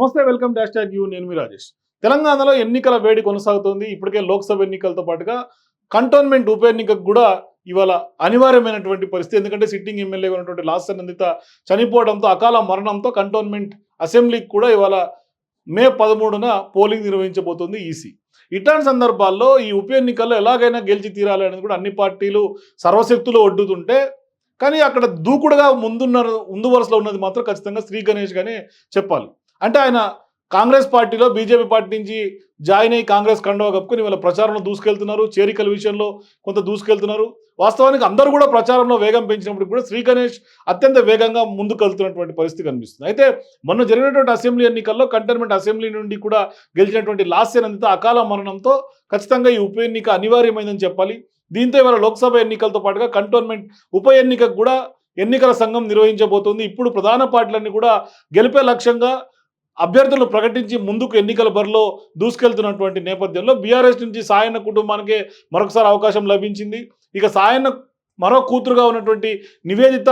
నమస్తే welcome dash tag you. నేను మీ రాజేష్. తెలంగాణలో ఎన్నికల వేడి కొనసాగుతోంది. ఇప్పటికే లోక్సభ ఎన్నికలతో పాటుగా కంటోన్మెంట్ ఉప ఎన్నికకు కూడా ఇవాళ అనివార్యమైనటువంటి పరిస్థితి. ఎందుకంటే సిట్టింగ్ ఎమ్మెల్యే ఉన్నటువంటి లాస్ట్ నందిత చనిపోవడంతో అకాల మరణంతో కంటోన్మెంట్ అసెంబ్లీకి కూడా ఇవాళ మే పదమూడున పోలింగ్ నిర్వహించబోతోంది ఈసీ. ఇట్లాంటి సందర్భాల్లో ఈ ఉప ఎన్నికల్లో ఎలాగైనా గెలిచి తీరాలి అనేది కూడా అన్ని పార్టీలు సర్వశక్తులు ఒడ్డుతుంటే కానీ అక్కడ దూకుడుగా ముందున్న ముందు వరుసలో ఉన్నది మాత్రం ఖచ్చితంగా శ్రీ గణేష్ గానే చెప్పాలి. అంటే ఆయన కాంగ్రెస్ పార్టీలో బీజేపీ పార్టీ నుంచి జాయిన్ అయ్యి కాంగ్రెస్ కండవ కప్పుకుని వీళ్ళ ప్రచారంలో దూసుకెళ్తున్నారు. చేరికల విషయంలో కొంత దూసుకెళ్తున్నారు. వాస్తవానికి అందరూ కూడా ప్రచారంలో వేగం పెంచినప్పుడు కూడా శ్రీ గణేష్ అత్యంత వేగంగా ముందుకు వెళ్తున్నటువంటి పరిస్థితి కనిపిస్తుంది. అయితే మొన్న జరిగినటువంటి అసెంబ్లీ ఎన్నికల్లో కంటైన్మెంట్ అసెంబ్లీ నుండి కూడా గెలిచినటువంటి లాస్యనందిత అకాల మరణంతో ఖచ్చితంగా ఈ ఉప ఎన్నిక అనివార్యమైందని చెప్పాలి. దీంతో ఇవాళ లోక్సభ ఎన్నికలతో పాటుగా కంటోన్మెంట్ ఉప ఎన్నికకు కూడా ఎన్నికల సంఘం నిర్వహించబోతోంది. ఇప్పుడు ప్రధాన పార్టీలన్నీ కూడా గెలిపే లక్ష్యంగా అభ్యర్థులను ప్రకటించి ముందుకు ఎన్నికల బరిలో దూసుకెళ్తున్నటువంటి నేపథ్యంలో బీఆర్ఎస్ నుంచి సాయన్న కుటుంబానికే మరొకసారి అవకాశం లభించింది. ఇక సాయన్న మరో కూతురుగా ఉన్నటువంటి నివేదిత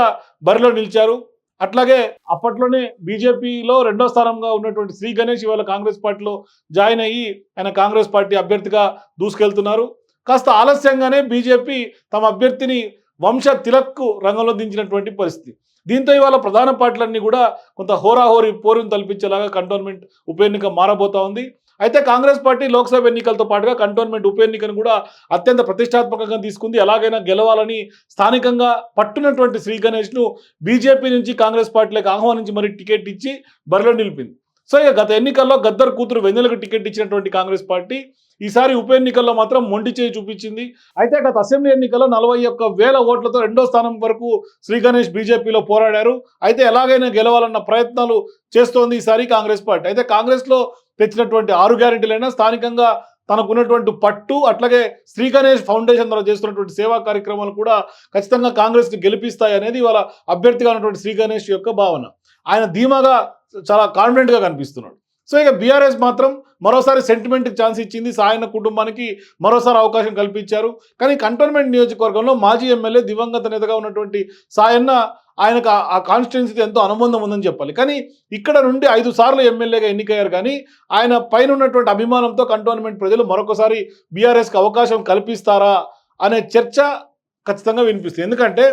బరిలో నిలిచారు. అట్లాగే అప్పట్లోనే బీజేపీలో రెండో స్థానంగా ఉన్నటువంటి శ్రీ గణేష్ ఇవాళ కాంగ్రెస్ పార్టీలో జాయిన్ అయ్యి ఆయన కాంగ్రెస్ పార్టీ అభ్యర్థిగా దూసుకెళ్తున్నారు. కాస్త ఆలస్యంగానే బీజేపీ తమ అభ్యర్థిని వంశ తిలక్కు రంగంలో దించినటువంటి పరిస్థితి. దీంతో ఇవాళ ప్రధాన పార్టీలన్నీ కూడా కొంత హోరాహోరీ పోరును తలపించేలాగా కంటోన్మెంట్ ఉప ఎన్నిక మారబోతా ఉంది. అయితే కాంగ్రెస్ పార్టీ లోక్సభ ఎన్నికలతో పాటుగా కంటోన్మెంట్ ఉప ఎన్నికను కూడా అత్యంత ప్రతిష్టాత్మకంగా తీసుకుంది. ఎలాగైనా గెలవాలని స్థానికంగా పట్టునటువంటి శ్రీ గణేష్ను బీజేపీ నుంచి కాంగ్రెస్ పార్టీలకు ఆహ్వానించి మరి టికెట్ ఇచ్చి బరిలో నిలిపింది. సో ఇక గత ఎన్నికల్లో గద్దర్ కూతురు వెన్నెలకు టికెట్ ఇచ్చినటువంటి కాంగ్రెస్ పార్టీ ఈసారి ఉప ఎన్నికల్లో మాత్రం మొండి చేయి చూపించింది. అయితే గత అసెంబ్లీ ఎన్నికల్లో నలభై ఒక్క వేల ఓట్లతో రెండో స్థానం వరకు శ్రీ గణేష్ బీజేపీలో పోరాడారు. అయితే ఎలాగైనా గెలవాలన్న ప్రయత్నాలు చేస్తోంది ఈసారి కాంగ్రెస్ పార్టీ. అయితే కాంగ్రెస్లో తెచ్చినటువంటి ఆరు గ్యారెంటీలైనా స్థానికంగా తనకున్నటువంటి పట్టు అట్లాగే శ్రీ గణేష్ ఫౌండేషన్ ద్వారా చేస్తున్నటువంటి సేవా కార్యక్రమాలు కూడా ఖచ్చితంగా కాంగ్రెస్ని గెలిపిస్తాయి అనేది వాళ్ళ అభ్యర్థిగా ఉన్నటువంటి శ్రీ గణేష్ యొక్క భావన. ఆయన ధీమాగా చాలా కాన్ఫిడెంట్గా కనిపిస్తున్నాడు. సో ఇక బీఆర్ఎస్ మాత్రం మరోసారి సెంటిమెంట్కి ఛాన్స్ ఇచ్చింది. సాయన కుటుంబానికి మరోసారి అవకాశం కల్పించారు. కానీ కంటోన్మెంట్ నియోజకవర్గంలో మాజీ ఎమ్మెల్యే దివంగత నేతగా ఉన్నటువంటి సాయన్న ఆయనకు ఆ- ఆ కాన్స్టిట్యున్సీతో ఎంతో అనుబంధం ఉందని చెప్పాలి. కానీ ఇక్కడ నుండి ఐదు సార్లు ఎమ్మెల్యేగా ఎన్నికయ్యారు కానీ ఆయన పైన ఉన్నటువంటి అభిమానంతో కంటోన్మెంట్ ప్రజలు మరొకసారి బీఆర్ఎస్కి అవకాశం కల్పిస్తారా అనే చర్చ ఖచ్చితంగా వినిపిస్తుంది. ఎందుకంటే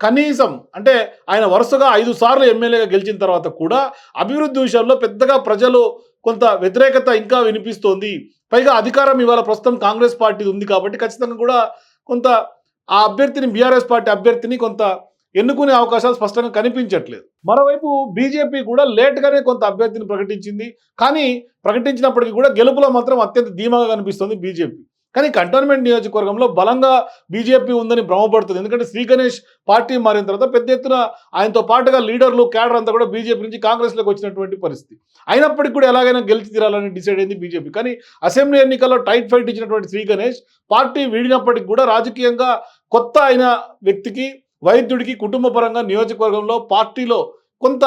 కనీసం అంటే ఆయన వరుసగా ఐదు సార్లు ఎమ్మెల్యేగా గెలిచిన తర్వాత కూడా అభివృద్ధి విషయంలో పెద్దగా ప్రజలు కొంత వ్యతిరేకత ఇంకా వినిపిస్తోంది. పైగా అధికారం ఇవాళ ప్రస్తుతం కాంగ్రెస్ పార్టీ ఉంది కాబట్టి ఖచ్చితంగా కూడా కొంత ఆ అభ్యర్థిని బీఆర్ఎస్ పార్టీ అభ్యర్థిని కొంత ఎన్నుకునే అవకాశాలు స్పష్టంగా కనిపించట్లేదు. మరోవైపు బీజేపీ కూడా లేట్గానే కొంత అభ్యర్థిని ప్రకటించింది. కానీ ప్రకటించినప్పటికీ కూడా గెలుపులో మాత్రం అత్యంత ధీమాగా కనిపిస్తుంది బీజేపీ కానీ కంటోన్మెంట్ నియోజకవర్గంలో బలంగా బీజేపీ ఉందని భ్రమపడుతుంది. ఎందుకంటే శ్రీ గణేష్ పార్టీ మారిన తర్వాత పెద్ద ఎత్తున ఆయనతో పాటుగా లీడర్లు క్యాడర్ అంతా కూడా బీజేపీ నుంచి కాంగ్రెస్లోకి వచ్చినటువంటి పరిస్థితి. అయినప్పటికీ కూడా ఎలాగైనా గెలిచి తీరాలని డిసైడ్ అయింది బీజేపీ కానీ అసెంబ్లీ ఎన్నికల్లో టైట్ ఫైట్ ఇచ్చినటువంటి శ్రీ గణేష్ పార్టీ వీడినప్పటికీ కూడా రాజకీయంగా కొత్త అయిన వ్యక్తికి వైద్యుడికి కుటుంబ పరంగా నియోజకవర్గంలో పార్టీలో కొంత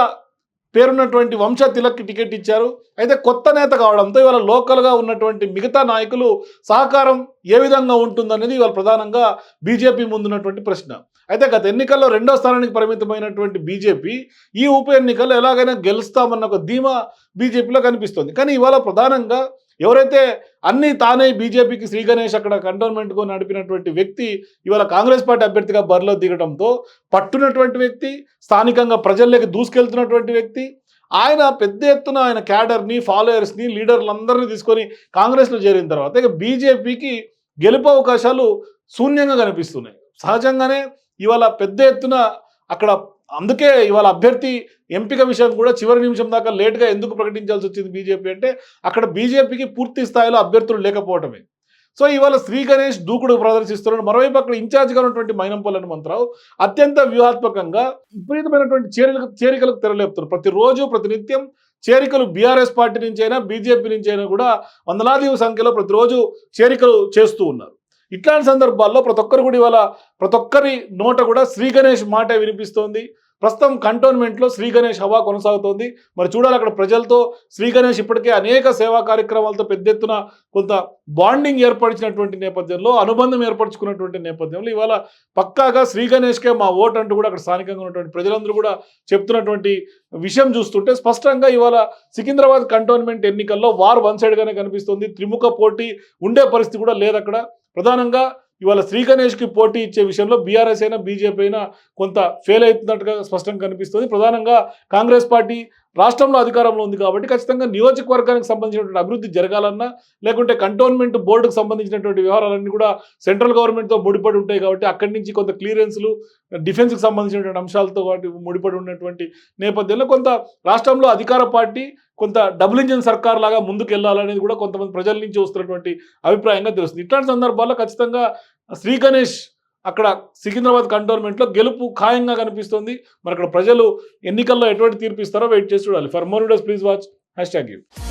పేరున్నటువంటి వంశ తిలక్కి టికెట్ ఇచ్చారు. అయితే కొత్త నేత కావడంతో ఇవాళ లోకల్గా ఉన్నటువంటి మిగతా నాయకులు సహకారం ఏ విధంగా ఉంటుందనేది ఇవాళ ప్రధానంగా బీజేపీ ముందున్నటువంటి ప్రశ్న. అయితే గత ఎన్నికల్లో రెండో స్థానానికి పరిమితమైనటువంటి బీజేపీ ఈ ఉప ఎన్నికల్లో ఎలాగైనా గెలుస్తామన్న ఒక ధీమా బీజేపీలో కనిపిస్తుంది. కానీ ఇవాళ ప్రధానంగా ఎవరైతే అన్ని తానే బీజేపీకి శ్రీ గణేష్ అక్కడ కంటోన్మెంట్కు నడిపినటువంటి వ్యక్తి ఇవాళ కాంగ్రెస్ పార్టీ అభ్యర్థిగా బరిలో దిగడంతో పట్టునటువంటి వ్యక్తి స్థానికంగా ప్రజల్లోకి దూసుకెళ్తున్నటువంటి వ్యక్తి ఆయన పెద్ద ఎత్తున ఆయన క్యాడర్ని ఫాలోయర్స్ని లీడర్లందరినీ తీసుకొని కాంగ్రెస్లో చేరిన తర్వాత ఇక బీజేపీకి గెలుపు అవకాశాలు శూన్యంగా కనిపిస్తున్నాయి. సహజంగానే ఇవాళ పెద్ద ఎత్తున అక్కడ అందుకే ఇవాళ అభ్యర్థి ఎంపిక విషయం కూడా చివరి నిమిషం దాకా లేట్గా ఎందుకు ప్రకటించాల్సి వచ్చింది బీజేపీ అంటే అక్కడ బీజేపీకి పూర్తి స్థాయిలో అభ్యర్థులు లేకపోవటమే. సో ఇవాళ శ్రీ గణేష్ దూకుడు ప్రదర్శిస్తున్నాడు. మరోవైపు అక్కడ ఇన్ఛార్జ్గా ఉన్నటువంటి మైనంపల్లి హనుమంతరావు అత్యంత వ్యూహాత్మకంగా విపరీతమైనటువంటి చేరికలకు చేరికలకు తెరలేపుతారు ప్రతిరోజు ప్రతినిత్యం చేరికలు బీఆర్ఎస్ పార్టీ నుంచి అయినా బీజేపీ నుంచి అయినా కూడా వందలాది సంఖ్యలో ప్రతిరోజు చేరికలు చేస్తూ ఉన్నారు. ఇట్లాంటి సందర్భాల్లో ప్రతి ఒక్కరు కూడా ఇవాళ ప్రతి ఒక్కరి నోట కూడా శ్రీ గణేష్ మాట వినిపిస్తోంది. ప్రస్తుతం కంటోన్మెంట్లో శ్రీ గణేష్ హవా కొనసాగుతోంది. మరి చూడాలి అక్కడ ప్రజలతో. శ్రీ గణేష్ ఇప్పటికే అనేక సేవా కార్యక్రమాలతో పెద్ద ఎత్తున కొంత బాండింగ్ ఏర్పరిచినటువంటి నేపథ్యంలో అనుబంధం ఏర్పరచుకున్నటువంటి నేపథ్యంలో ఇవాళ పక్కాగా శ్రీ గణేష్కే మా ఓట్ అంటూ కూడా అక్కడ స్థానికంగా ఉన్నటువంటి ప్రజలందరూ కూడా చెప్తున్నటువంటి విషయం చూస్తుంటే స్పష్టంగా ఇవాళ సికింద్రాబాద్ కంటోన్మెంట్ ఎన్నికల్లో వార్ వన్ సైడ్గానే కనిపిస్తుంది. త్రిముఖ పోటీ ఉండే పరిస్థితి కూడా లేదు అక్కడ ప్రధానంగా ఇవాళ శ్రీ గణేష్కి పోటీ ఇచ్చే విషయంలో బీఆర్ఎస్ అయినా బీజేపీ అయినా కొంత ఫెయిల్ అవుతున్నట్టుగా స్పష్టంగా కనిపిస్తుంది. ప్రధానంగా కాంగ్రెస్ పార్టీ రాష్ట్రంలో అధికారంలో ఉంది కాబట్టి ఖచ్చితంగా నియోజకవర్గానికి సంబంధించినటువంటి అభివృద్ధి జరగాలన్నా లేకుంటే కంటోన్మెంట్ బోర్డుకు సంబంధించినటువంటి వ్యవహారాలన్నీ కూడా సెంట్రల్ గవర్నమెంట్తో ముడిపడి ఉంటాయి కాబట్టి అక్కడి నుంచి కొంత క్లియరెన్స్లు డిఫెన్స్కి సంబంధించినటువంటి అంశాలతో వాటి ముడిపడి ఉన్నటువంటి నేపథ్యంలో కొంత రాష్ట్రంలో అధికార పార్టీ కొంత డబుల్ ఇంజిన్ సర్కార్ లాగా ముందుకు వెళ్ళాలనేది కూడా కొంతమంది ప్రజల నుంచి వస్తున్నటువంటి అభిప్రాయంగా తెలుస్తుంది. ఇట్లాంటి సందర్భాల్లో ఖచ్చితంగా శ్రీ గణేష్ అక్కడ సికింద్రాబాద్ కంటోన్మెంట్లో గెలుపు ఖాయంగా కనిపిస్తుంది. మరి అక్కడ ప్రజలు ఎన్నికల్లో ఎటువంటి తీర్పు ఇస్తారో వెయిట్ చేసి చూడాలి. For more videos please watch hashtag you